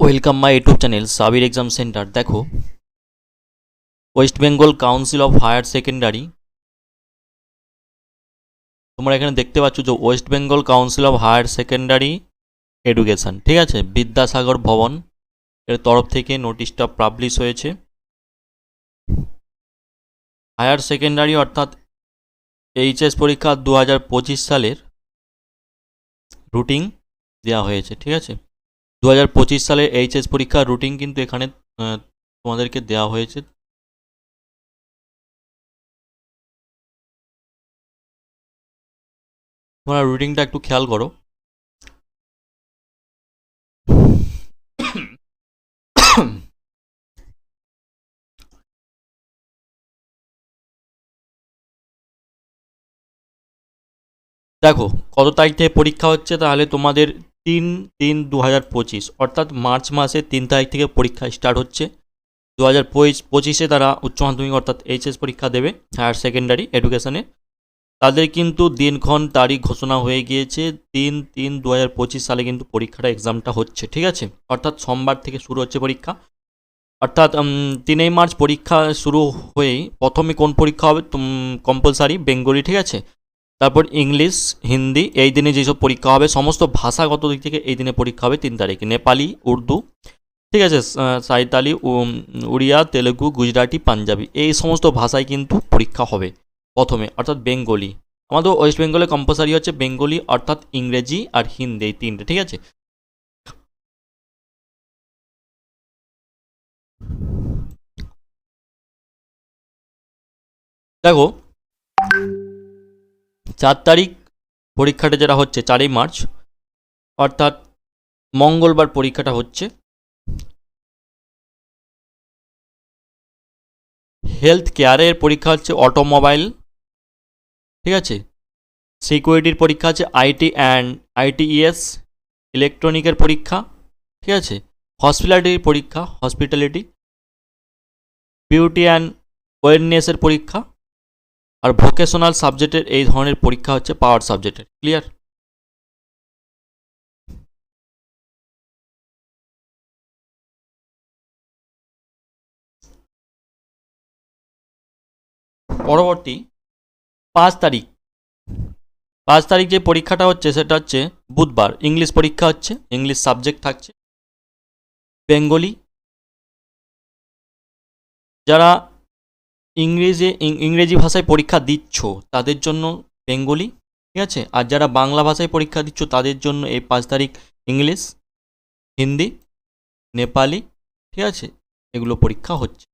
Welcome my YouTube channel Sabir exam centre দেখো West Bengal council of higher secondary তোমরা এখানে দেখতে পাচ্ছ যে West Bengal council of higher secondary education ঠিক আছে? বিদ্যাসাগর ভবন, এর তরফ থেকে নোটিশটা পাবলিশ হয়েছে। হায়ার সেকেন্ডারি অর্থাৎ এইচএস পরীক্ষা দু হাজার পঁচিশ সালের রুটিন দেওয়া হয়েছে, ঠিক আছে? দু হাজার পঁচিশ সালের এইচএস পরীক্ষার রুটিন কিন্তু এখানে তোমাদেরকে দেওয়া হয়েছে। তোমরা রুটিনটা একটু খেয়াল করো। দেখো, কত তারিখ থেকে পরীক্ষা হচ্ছে, তাহলে তোমাদের তিন তিন দু হাজার পঁচিশ, অর্থাৎ মার্চ মাসের তিন তারিখ থেকে পরীক্ষা স্টার্ট হচ্ছে। দু হাজার পঁচিশে তারা উচ্চ মাধ্যমিক অর্থাৎ এইচএস পরীক্ষা দেবে হায়ার সেকেন্ডারি এডুকেশনে তাদের কিন্তু দিনক্ষণ তারিখ ঘোষণা হয়ে গিয়েছে, তিন তিন দু হাজার পঁচিশ সালে কিন্তু পরীক্ষাটা এক্সামটা হচ্ছে, ঠিক আছে? অর্থাৎ সোমবার থেকে শুরু হচ্ছে পরীক্ষা। অর্থাৎ তিনই মার্চ পরীক্ষা শুরু হয়েই প্রথমে কোন পরীক্ষা হবে? কম্পালসারি বেঙ্গলি ঠিক আছে? তারপর ইংলিশ হিন্দি এই দিনে যেসব পরীক্ষা হবে সমস্ত ভাষাগত দিক থেকে এই দিনে পরীক্ষা হবে তিন তারিখ। নেপালি উর্দু ঠিক আছে আহ, সাঁওতালি উড়িয়া তেলেগু গুজরাটি পাঞ্জাবি এই সমস্ত ভাষায় কিন্তু পরীক্ষা হবে প্রথমে অর্থাৎ বেঙ্গলি। আমাদের ওয়েস্ট বেঙ্গলে কম্পালসারি হচ্ছে বেঙ্গলি অর্থাৎ ইংরেজি আর হিন্দি এই তিনটে ঠিক আছে? দেখো চার তারিখ পরীক্ষাটা যেটা হচ্ছে চারই মার্চ, অর্থাৎ মঙ্গলবার পরীক্ষাটা হচ্ছে। হেলথ কেয়ারের পরীক্ষা হচ্ছে অটোমোবাইল, ঠিক আছে? সিকিউরিটির পরীক্ষা আছে আইটি অ্যান্ড আইটিইএস, ইলেকট্রনিকের পরীক্ষা, ঠিক আছে? হসপিটালিটির পরীক্ষা, হসপিটালিটি, বিউটি অ্যান্ড ওয়েলনেসের পরীক্ষা আর ভোকেশনাল সাবজেক্টের এই ধরনের পরীক্ষা হচ্ছে পাওয়ার সাবজেক্টের ক্লিয়ার পরবর্তী, পাঁচ তারিখ। পাঁচ তারিখ যে পরীক্ষাটা হচ্ছে সেটা হচ্ছে বুধবার। ইংলিশ পরীক্ষা হচ্ছে ইংলিশ সাবজেক্ট থাকছে। বেঙ্গলি। যারা ইংরেজি ইংরেজি ভাষায় পরীক্ষা দিচ্ছ, তাদের জন্য বেঙ্গলি, ঠিক আছে? আর যারা বাংলা ভাষায় পরীক্ষা দিচ্ছ, তাদের জন্য এই পাঁচ তারিখ ইংলিশ, হিন্দি, নেপালি, ঠিক আছে? এগুলো পরীক্ষা হচ্ছে।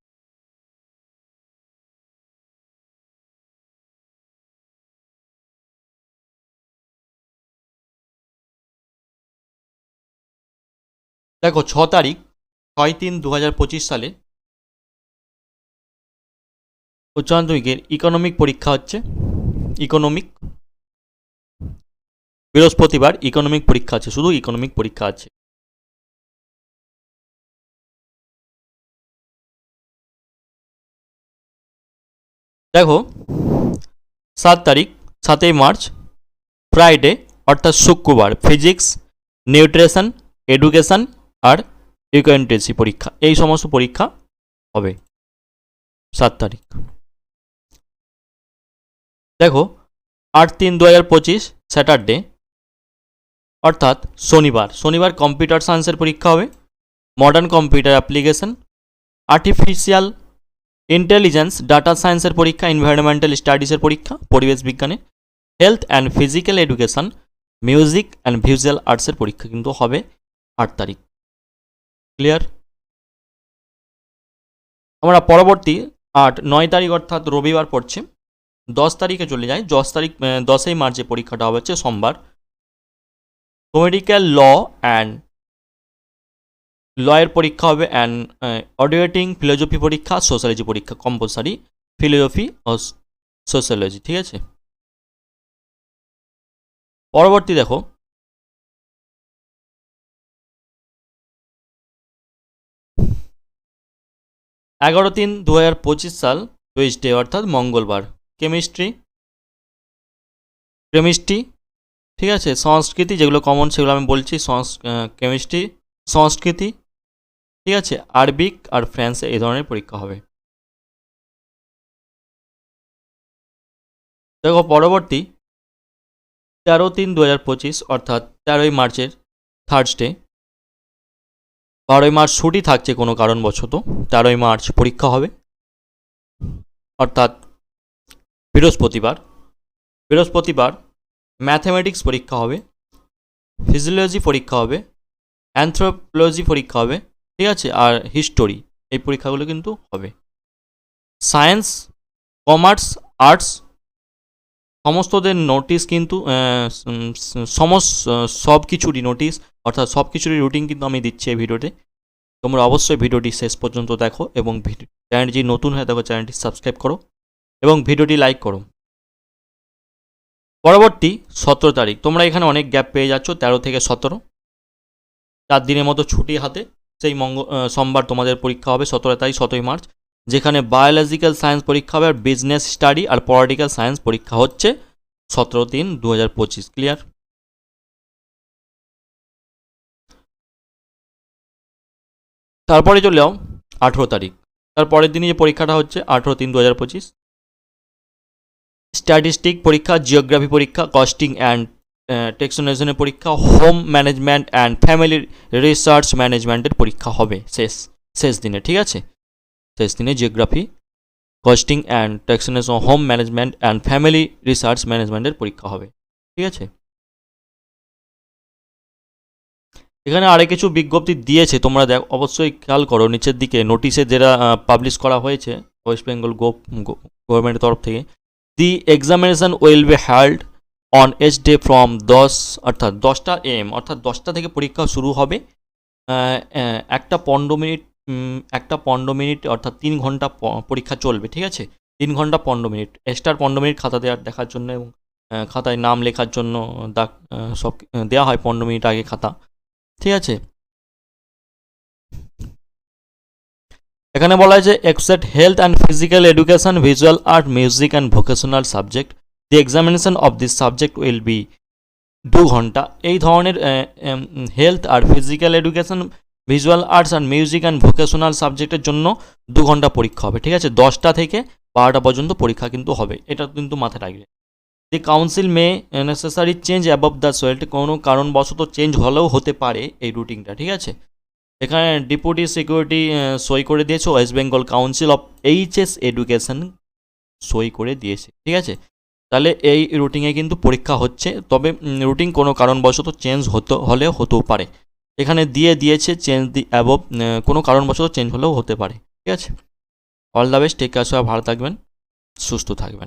দেখো, ছ তারিখ, ছয় তিন দু সালে উচ্চ মাধ্যমিকের ইকোনমিক পরীক্ষা হচ্ছে ইকোনমিক বৃহস্পতিবার ইকোনমিক পরীক্ষা আছে, শুধু ইকোনমিক পরীক্ষা আছে। দেখো, সাত তারিখ, সাতই মার্চ, ফ্রাইডে, অর্থাৎ শুক্রবার, ফিজিক্স, নিউট্রিশন, এডুকেশন আর ইকোয়েন্টেসি পরীক্ষা, এই সমস্ত পরীক্ষা হবে, সাত তারিখ। দেখো, আট তিন দু হাজার পঁচিশ, স্যাটারডে, অর্থাৎ শনিবার। শনিবার কম্পিউটার সায়েন্সের পরীক্ষা হবে modern computer application artificial intelligence data সায়েন্সের পরীক্ষা এনভায়রনমেন্টাল স্টাডিজের পরীক্ষা, পরিবেশ বিজ্ঞানে health and physical education music and visual আর্টসের পরীক্ষা কিন্তু হবে আট তারিখ। ক্লিয়ার আমরা পরবর্তী আট, নয় তারিখ অর্থাৎ রবিবার পড়ছে। দশ তারিখে চলে যায়। দশ তারিখ দশই মার্চে পরীক্ষাটা হচ্ছে সোমবার। মেডিকেল ল অ্যান্ড লয়ের পরীক্ষা হবে অ্যান্ড অডিয়েটিং ফিলোজফি পরীক্ষা সোশ্যালজি পরীক্ষা কম্পালসারি ফিলোজফি ও সোশ্যালজি ঠিক আছে? পরবর্তী দেখো। এগারো তিন দু হাজার পঁচিশ সাল টুইসডে অর্থাৎ মঙ্গলবার। কেমিস্ট্রি কেমিস্ট্রি, ঠিক আছে? সংস্কৃতি যেগুলো কমন সেগুলো আমি বলছি কেমিস্ট্রি, সংস্কৃতি, ঠিক আছে? আরবিক আর ফ্রান্স এই ধরনের পরীক্ষা হবে। দেখো পরবর্তী, তেরো তিন দু হাজার পঁচিশ, অর্থাৎ তেরোই মার্চের থার্সডে বারোই মার্চ ছুটি থাকছে কোনো কারণবশত, তেরোই মার্চ পরীক্ষা হবে। অর্থাৎ বৃহস্পতিবার। বৃহস্পতিবার ম্যাথমেটিক্স পরীক্ষা হবে ফিজিওলজি পরীক্ষা হবে অ্যানথ্রোপোলজি পরীক্ষা হবে, ঠিক আছে? আর হিস্টোরি এই পরীক্ষাগুলো কিন্তু হবে। সায়েন্স কমার্স আর্টস সমস্তদের নোটিশ কিন্তু সমস্ত সব কিছুরই নোটিশ অর্থাৎ সব কিছুরই রুটিন কিন্তু আমি দিচ্ছি এই ভিডিওতে। তোমরা অবশ্যই ভিডিওটি শেষ পর্যন্ত দেখো এবং চ্যানেলটি নতুন হয়ে দেখো চ্যানেলটি সাবস্ক্রাইব করো। এবং ভিডিওটি লাইক করো। পরবর্তী সতেরো তারিখ। তোমরা এখানে অনেক গ্যাপ পেয়ে যাচ্ছ, তেরো থেকে সতেরো। চার দিনের মতো ছুটি হাতে, সেই মঙ্গ সোমবার তোমাদের পরীক্ষা হবে সতেরো তারিখ, সতেরোই মার্চ, যেখানে বায়োলজিক্যাল সায়েন্স পরীক্ষা হবে আর বিজনেস স্টাডি আর পলিটিক্যাল সায়েন্স পরীক্ষা হচ্ছে সতেরো তিন দু হাজার পঁচিশ ক্লিয়ার তারপরে চলে যাও আঠেরো তারিখ। তার পরের দিনই যে পরীক্ষাটা হচ্ছে আঠেরো তিন দু হাজার পঁচিশ। স্ট্যাটিস্টিক পরীক্ষা জিওগ্রাফি পরীক্ষা কস্টিং অ্যান্ড টেক্সোনেশনের পরীক্ষা home management and family research ম্যানেজমেন্টের পরীক্ষা হবে। শেষ শেষ দিনে, ঠিক আছে? শেষ দিনে geography costing and taxation home management and family research ম্যানেজমেন্টের পরীক্ষা হবে। ঠিক আছে? এখানে আরে কিছু বিজ্ঞপ্তি দিয়েছে, তোমরা দেখ, অবশ্যই খেয়াল করো, নিচের দিকে নোটিশে যেটা পাবলিশ করা হয়েছে ওয়েস্ট বেঙ্গল গভর্নমেন্টের তরফ থেকে the examination will be held on each day from দশ, অর্থাৎ দশটা এম অর্থাৎ দশটা থেকে পরীক্ষা শুরু হবে। একটা পনেরো মিনিট একটা পনেরো মিনিট, অর্থাৎ তিন ঘণ্টা পরীক্ষা চলবে, ঠিক আছে? তিন ঘণ্টা পনেরো মিনিট। এক্সট্রা পনেরো মিনিট খাতা দেওয়ার দেখার জন্য এবং খাতায় নাম লেখার জন্য দাগ সব দেওয়া হয় পনেরো মিনিট আগে খাতা, ঠিক আছে? এখানে বলা হয়েছে except health and physical education visual art music and vocational subject the examination of this subject will be দু ঘণ্টা। এই ধরনের health R physical education visual arts and music and vocational সাবজেক্টের জন্য দু ঘণ্টা পরীক্ষা হবে, ঠিক আছে? দশটা থেকে বারোটা পর্যন্ত পরীক্ষা কিন্তু হবে, এটা কিন্তু মাথায় রাখবে। The council may necessary change above the সোয়েল্ট কোনো কারণবশত চেঞ্জ হলেও হতে পারে এই রুটিনটা ঠিক আছে? এখানে ডেপুটি সিকিউরিটি সই করে দিয়েছে West Bengal council of HS education সই করে দিয়েছে, ঠিক আছে? তাহলে এই রুটিনে কিন্তু পরীক্ষা হচ্ছে, তবে রুটিন কোনো কারণবশত চেঞ্জ হতে, হলেও হতেও পারে। এখানে দিয়ে দিয়েছে চেঞ্জ দি অ্যাবভ কোনো কারণবশত চেঞ্জ হলেও হতে পারে, ঠিক আছে? All the best take care সবাই ভালো থাকবেন, সুস্থ থাকবেন।